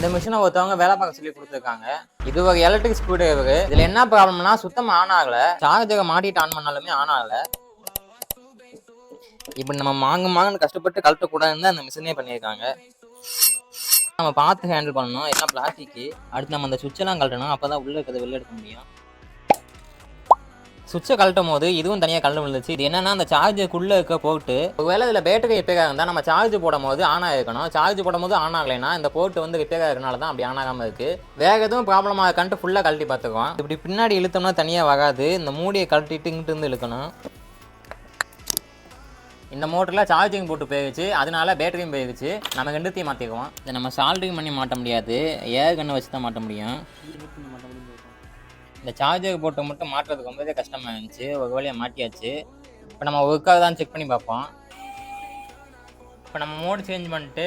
இந்த மிஷினை ஒருத்தவங்க வேலை பார்க்க சொல்லி கொடுத்துருக்காங்க. இது ஒரு எலக்ட்ரிக் ஸ்க்ரூ டிரைவர் இதுல என்ன ப்ராப்ளம்னா சுத்தமா ஆன் ஆகல. சார்ஜரை மாட்டிட்டு ஆன் பண்ணாலுமே ஆன் ஆகல. இப்படி நம்ம மாங்க மாங்கன்னு கஷ்டப்பட்டு கழட்டக்கூடாதுன்னு அந்த மிஷினே பண்ணியிருக்காங்க. நம்ம பார்த்து ஹேண்டில் பண்ணணும். எல்லாம் பிளாஸ்டிக்கு அடுத்து நம்ம அந்த சுவிட்செல்லாம் கழட்டணும். அப்போ தான் உள்ளே இருக்கிறத வெளில எடுக்க முடியும். சுவிட்சை கழட்டும் போது இதுவும் தனியாக கழண்டு விழுந்துச்சு இது என்னன்னா அந்த சார்ஜுக்குள்ளே இருக்க போட்டு ஒருவேளை இதில் பேட்டரி ரிப்பேர் இருந்தால் நம்ம சார்ஜ் போடும் போது ஆன் ஆகிருக்கணும் சார்ஜ் போடும் போது ஆன் ஆகலைன்னா இந்த போட்டு வந்து ரிப்பேர் ஆகிறனால தான் அப்படி ஆன் ஆகாமல் இருக்குது வேற எதுவும் ப்ராப்ளமாக இருக்கான்ட்டு ஃபுல்லாக கழட்டி பார்த்துக்குவோம். இப்படி பின்னாடி இழுத்தோம்னா தனியாக வராது. இந்த மூடியை கழட்டிட்டு இங்கிட்டு இருந்து இழுக்கணும். இந்த மோட்டரில் சார்ஜிங் போட்டு போயிடுச்சு அதனால பேட்டரியும் போயிடுச்சு நம்ம ரெண்டுத்தையும் மாற்றிக்குவோம் இதை நம்ம சால்ட்ரிங் பண்ணி மாட்ட முடியாது. ஏர் கண்ணை வச்சு தான் மாட்ட முடியும். இந்த சார்ஜர் போட்டு மட்டும் மாட்டுறதுக்கு ரொம்பவே கஷ்டமாக இருந்துச்சு. ஒரு வழியாக மாட்டியாச்சு. இப்போ நம்ம ஒர்க்காக தான் செக் பண்ணி பார்ப்போம். இப்போ நம்ம மோடு சேஞ்ச் பண்ணிட்டு